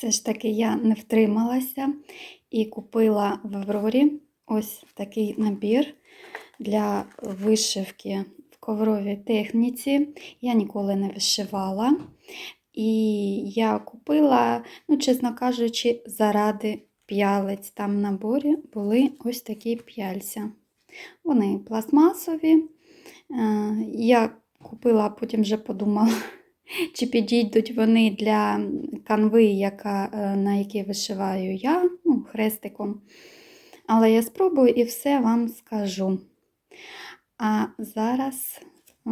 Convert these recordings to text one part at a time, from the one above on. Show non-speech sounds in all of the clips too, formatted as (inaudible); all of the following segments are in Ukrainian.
Все ж таки я не втрималася і купила в Аврорі ось такий набір для вишивки в ковровій техніці. Я ніколи не вишивала. І я купила, ну, чесно кажучи, заради п'ялиць. Там в наборі були ось такі п'яльця. Вони пластмасові. Е, Я купила, а потім вже подумала, чи підійдуть вони для канви, яка, е, на якій вишиваю я, ну, хрестиком. Але я спробую і все вам скажу. А зараз о,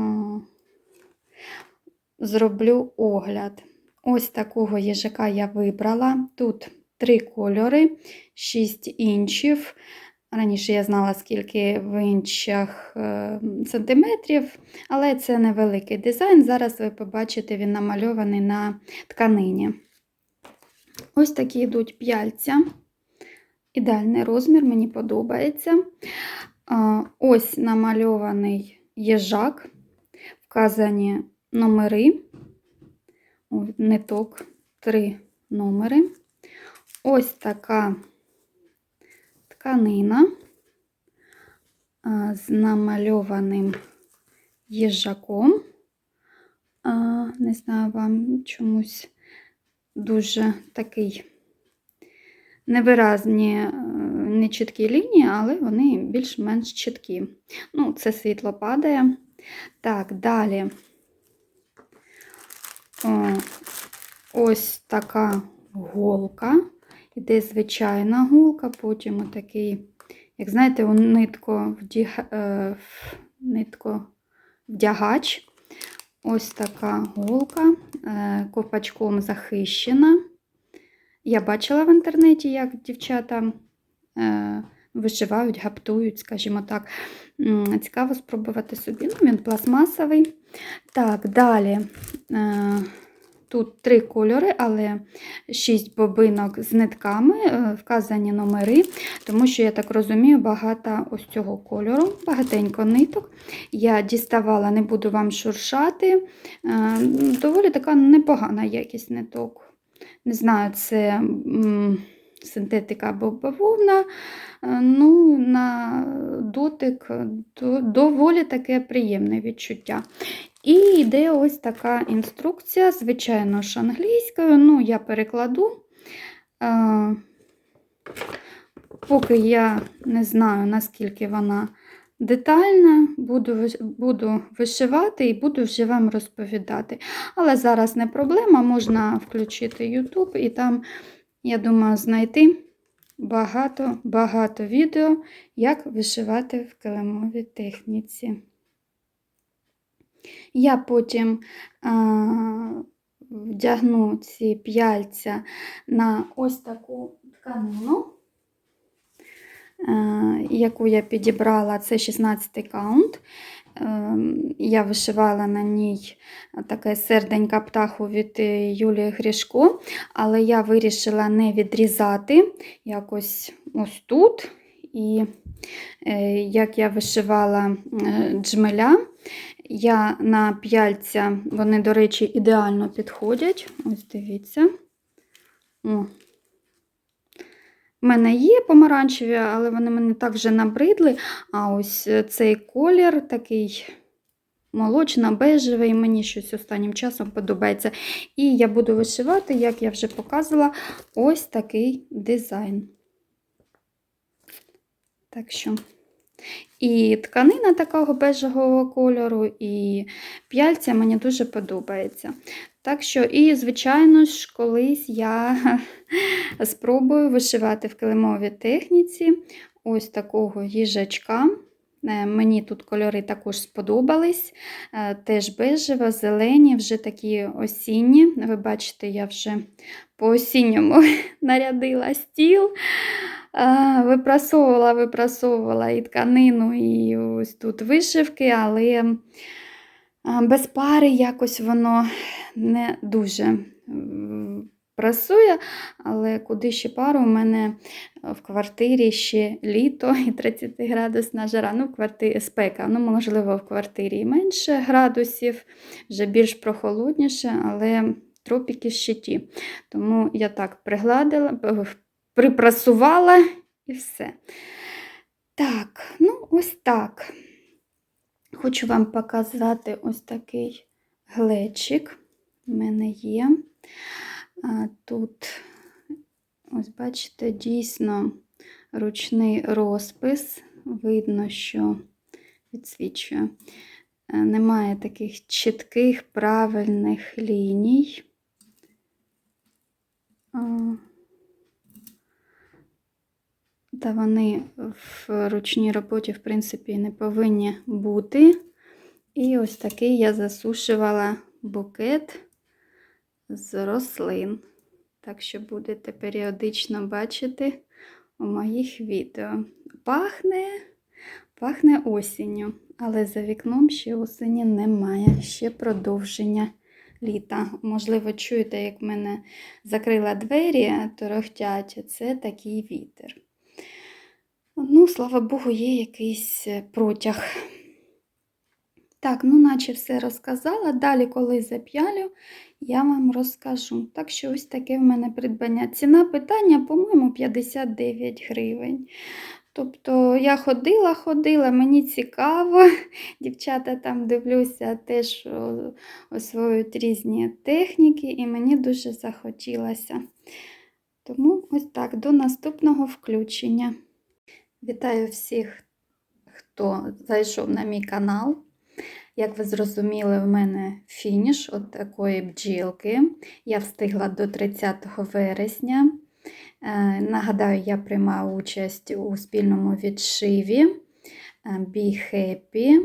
зроблю огляд. Ось такого їжака я вибрала. Тут три кольори, 6 інчів. Раніше я знала, скільки в інчах е, сантиметрів, але це невеликий дизайн. Зараз ви побачите, він намальований на тканині. Ось такі йдуть п'яльця. Ідеальний розмір, мені подобається. Ось намальований їжак, вказані номери, ниток, три номери. Ось така тканина з намальованим їжаком. Не знаю, вам чомусь дуже такий невиразні, е, нечіткі лінії, але вони більш-менш чіткі. Ну, це світло падає. Так, далі О, ось така голка. Іде звичайна голка, потім отакий, як знаєте, у нитко, вдяг... е, нитко вдягач. Ось така голка, е, ковпачком захищена. Я бачила в інтернеті, як дівчата е, вишивають, гаптують, скажімо так. Цікаво спробувати собі. Ну, він пластмасовий. Так, далі. Тут три кольори, але шість бобинок з нитками, е, вказані номери, тому що, я так розумію, багато ось цього кольору, багатенько ниток. Я діставала, не буду вам шуршати. Е, Доволі така непогана якість ниток. Не знаю, це синтетика або бавовна. Е, Ну, на дотик доволі таке приємне відчуття. І йде ось така інструкція, звичайно ж, англійською. Ну, я перекладу. Е, Поки я не знаю, наскільки вона детальна, буду, буду вишивати і буду вже вам розповідати. Але зараз не проблема, можна включити YouTube і там, я думаю, знайти багато-багато відео, як вишивати в килимовій техніці. Я потім а, вдягну ці п'яльця на ось таку тканину, е, яку я підібрала, це 16 каунт. Е, Я вишивала на ній таке серденька птаху від е, Юлії Грішко, але я вирішила не відрізати якось ось тут. І е, як я вишивала е, джмеля, я на п'яльця, вони, до речі, ідеально підходять. Ось дивіться. У мене є помаранчеві, але вони мене так вже набридли. А ось е, цей колір такий молочно-бежевий, мені щось останнім часом подобається. І я буду вишивати, як я вже показувала, ось такий дизайн. Так що. І тканина такого бежевого кольору, і п'яльця мені дуже подобається. Так що, і, звичайно ж, колись я (laughs) спробую вишивати в килимовій техніці ось такого їжачка. Е, Мені тут кольори також сподобались. Е, Теж бежева, зелені, вже такі осінні. Ви бачите, я вже по осінньому (laughs) нарядила стіл. Випрасовувала, випрасовувала і тканину, і ось тут вишивки, але без пари якось воно не дуже прасує, але куди ще пару, у мене в квартирі ще літо і 30 градусна жара. Ну, квартирі спека, ну, можливо, в квартирі менше градусів, вже більш прохолодніше, але тропіки щиті. Тому я так пригладила, е, припрасувала і все. Так, ну ось так. Хочу вам показати ось такий глечик. У мене є. Тут, ось бачите, дійсно ручний розпис. Видно, що відсвічує. Е, Немає таких чітких правильних ліній. Та вони в ручній роботі, в принципі, не повинні бути. І ось такий я засушувала букет з рослин. Так що будете періодично бачити у моїх відео. Пахне, пахне осінню, але за вікном ще осені немає, ще продовження літа. Можливо, чуєте, як мене закрила двері, торохтять, це такий вітер. Ну, слава Богу, є якийсь е, протяг. Так, ну, наче все розказала. Далі, коли зап'ялю, я вам розкажу. Так що ось таке в мене придбання. Ціна питання, по-моєму, 59 гривень. Тобто я ходила, ходила, мені цікаво. (laughs) Дівчата там дивлюся, теж освоюють різні техніки, і мені дуже захотілося. Тому ось так, до наступного включення. Вітаю всіх, хто зайшов на мій канал. Як ви зрозуміли, в мене фініш от такої бджілки. Я встигла до 30 вересня. Е, Нагадаю, я приймала участь у спільному відшиві е, Be Happy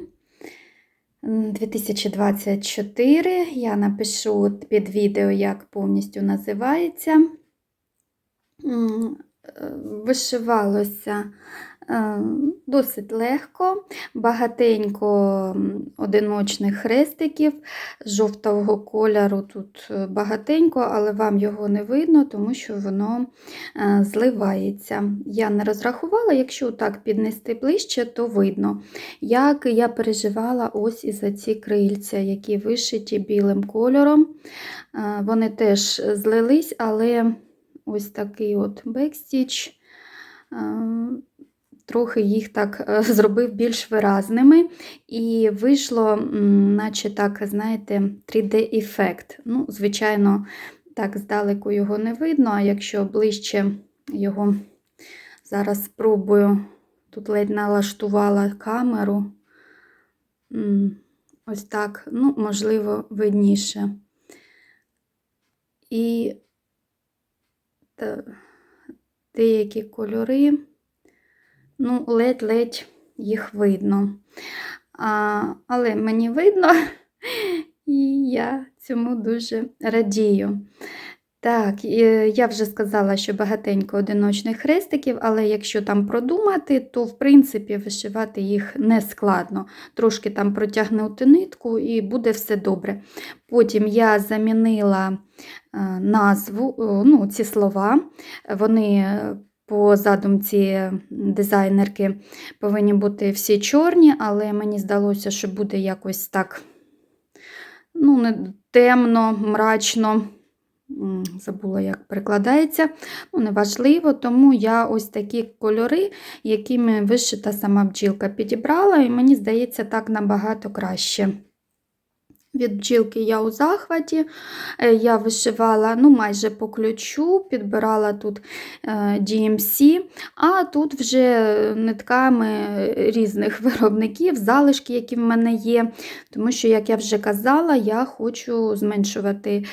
2024. Я напишу під відео, як повністю називається. Вишивалося е, досить легко, багатенько одиночних хрестиків жовтого кольору тут е, багатенько, але вам його не видно, тому що воно е, зливається. Я не розрахувала, якщо так піднести ближче, то видно, як я переживала ось і за ці крильця, які вишиті білим кольором. Вони теж злились, але ось такий от бекстіч. е, Трохи їх так е, (laughs) зробив більш виразними, і вийшло, наче так, знаєте, 3D-ефект. Ну, звичайно, так здалеку його не видно, а якщо ближче його зараз спробую, тут ледь налаштувала камеру. Ось так, ну, можливо, видніше. І деякі кольори, ну, ледь-ледь їх видно. А, але мені видно, (laughs) і я цьому дуже радію. Так, я вже сказала, що багатенько одиночних хрестиків, але якщо там продумати, то в принципі вишивати їх не складно. Трошки там протягнути нитку і буде все добре. Потім я замінила е, назву, ну, ці слова, вони е, по задумці дизайнерки повинні бути всі чорні, але мені здалося, що буде якось так ну, темно, мрачно. Забула, як перекладається, ну, неважливо, тому я ось такі кольори, якими вишита сама бджілка, підібрала, і мені здається, так набагато краще. Від бджілки я у захваті, Е, я вишивала ну, майже по ключу, підбирала тут е, DMC, а тут вже нитками різних (laughs) виробників, залишки, які в мене є. Тому що, як я вже казала, я хочу зменшувати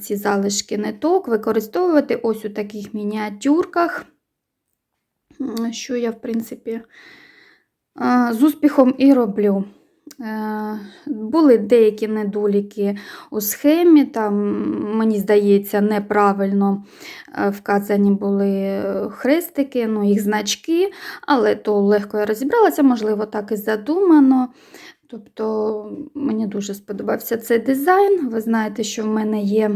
ці залишки ниток, використовувати ось у таких мініатюрках, що я, в принципі, е, з успіхом і роблю. Е, Були деякі недоліки у схемі, там, мені здається, неправильно е, вказані були хрестики, ну, їх значки, але то легко я розібралася, можливо, так і задумано. Тобто мені дуже сподобався цей дизайн. Ви знаєте, що в мене є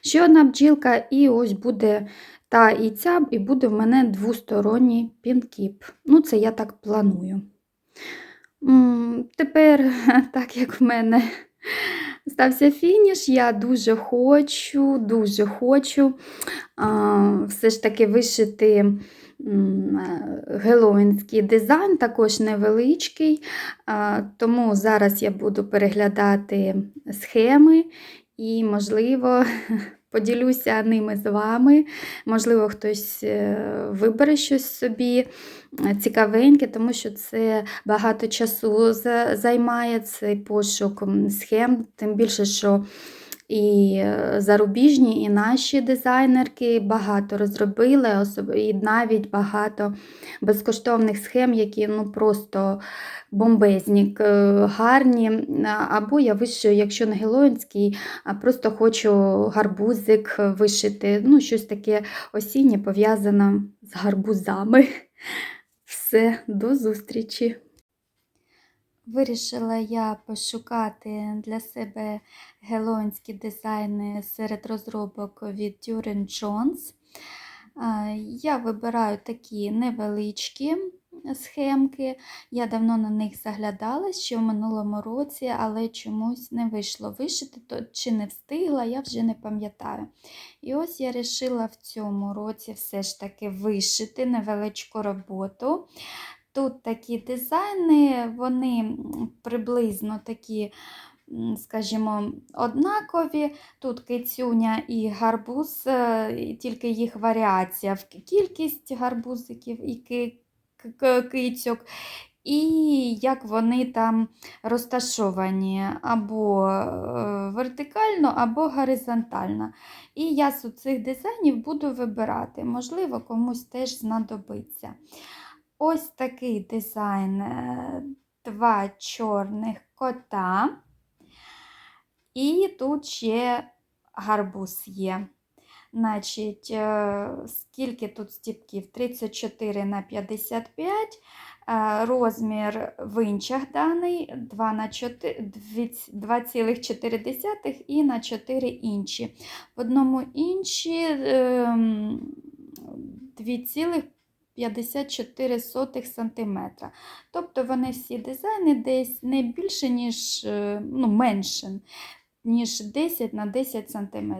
ще одна бджілка, і ось буде та і ця, і буде в мене двосторонній пінкіп. Ну, це я так планую. Тепер, (laughs) так як в мене стався фініш. Я дуже хочу, дуже хочу все ж таки вишити е, геловінський дизайн, також невеличкий. Тому зараз я буду переглядати схеми і, можливо, (laughs) поділюся ними з вами. Можливо, хтось е, вибере щось собі е, цікавеньке, тому що це багато часу займає цей пошук схем, тим більше, що і е, зарубіжні, і наші дизайнерки багато розробили, і навіть багато безкоштовних схем, які ну просто бомбезні, гарні. Або я вишию, якщо не а просто хочу гарбузик вишити. Ну, щось таке осіннє пов'язане з гарбузами. (laughs) Все, до зустрічі! Вирішила я пошукати для себе гелоїнські дизайни серед розробок від Duran Jones. Я вибираю такі невеличкі схемки. Я давно на них заглядала ще в минулому році, але чомусь не вийшло вишити, то чи не встигла, я вже не пам'ятаю. І ось я вирішила в цьому році все ж таки вишити невеличку роботу. Тут такі дизайни, вони приблизно такі, скажімо, однакові. Тут кицюня і гарбуз, е, тільки їх варіація в кількість гарбузиків і кицьок. І як вони там розташовані або е, вертикально, або горизонтально. І я з цих дизайнів буду вибирати, можливо, комусь теж знадобиться. Ось такий дизайн е, два чорних кота. І тут ще гарбуз є. Значить, е, скільки тут стіпків? 34 на 55. Е, розмір в інчах даний 2,4 і на 4 інші. В одному інші ем, 2,5. 54 см. Тобто вони всі дизайни десь не більше, ніж е, ну, менше, ніж 10 на 10 см.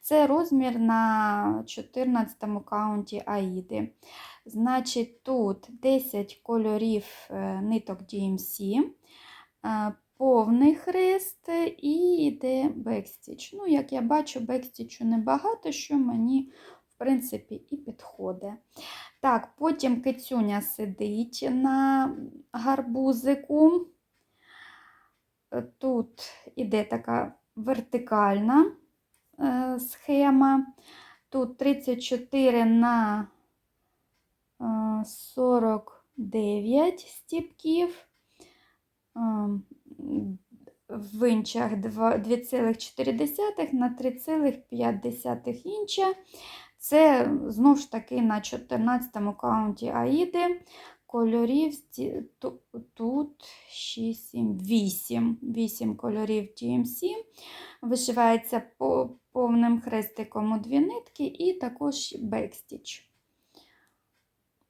Це розмір на 14 каунті Аїди. Значить, тут 10 кольорів е, ниток DMC, е, повний хрест і йде бекстіч. Ну, як я бачу, бекстічу небагато, що мені, в принципі, і підходить. Так, потім кицюня сидить на гарбузику. Е, Тут іде така вертикальна е, схема. Тут 34 на е, 49 стіпків. Е, В інчах два- 2,4 на 3,5 інча. Це знову ж таки на 14 каунті Аїди. Кольорів тут 6, 7, 8. 8 кольорів TMC. Вишивається по повним хрестиком у дві нитки і також бекстіч.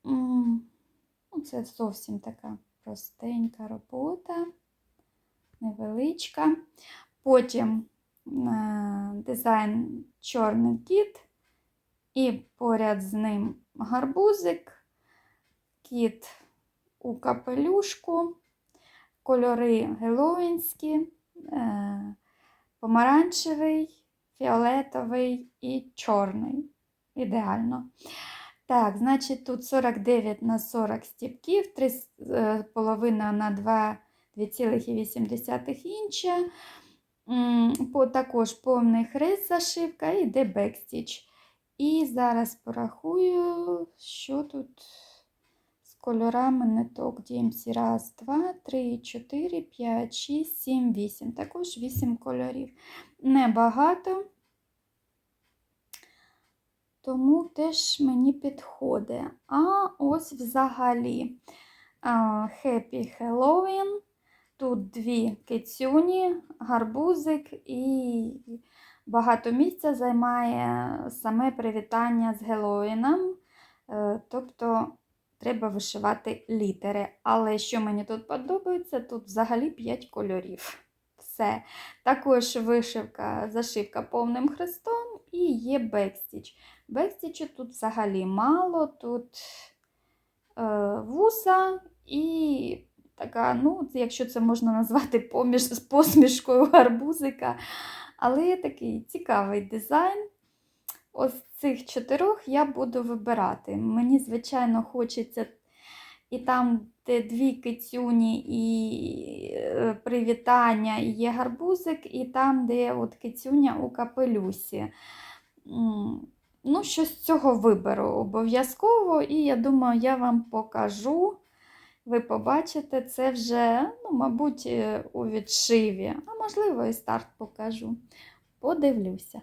Ну, Це зовсім така простенька робота, невеличка. Потім е, дизайн чорний кіт. І поряд з ним гарбузик, кіт у капелюшку, кольори геловінські, е, помаранчевий, фіолетовий і чорний. Ідеально. Так, значить, тут 49 на 40 стіпків, 3,5 на 2,8 інча. По- Також повний хрест зашивка і йде бекстіч. І зараз порахую, що тут з кольорами ниток DMC. Раз, два, три, чотири, п'ять, шість, сім, вісім. Також вісім кольорів. Небагато, тому теж мені підходить. А ось взагалі Happy Halloween. Тут дві кицюні, гарбузик і багато місця займає саме привітання з Геловіном. Е, Тобто треба вишивати літери. Але що мені тут подобається, тут взагалі 5 кольорів. Все. Також вишивка, зашивка повним хрестом і є бекстіч. Бекстічу тут взагалі мало, тут е, вуса і така, ну, якщо це можна назвати поміж, посмішкою гарбузика. Але такий цікавий дизайн. Ось цих чотирьох я буду вибирати. Мені, звичайно, хочеться і там, де дві кицюні і е, привітання, і є гарбузик, і там, де от кицюня у капелюсі. Ну, щось з цього виберу обов'язково, і я думаю, я вам покажу. Ви побачите це вже, ну, мабуть, е, у відшиві, а можливо, і старт покажу. Подивлюся.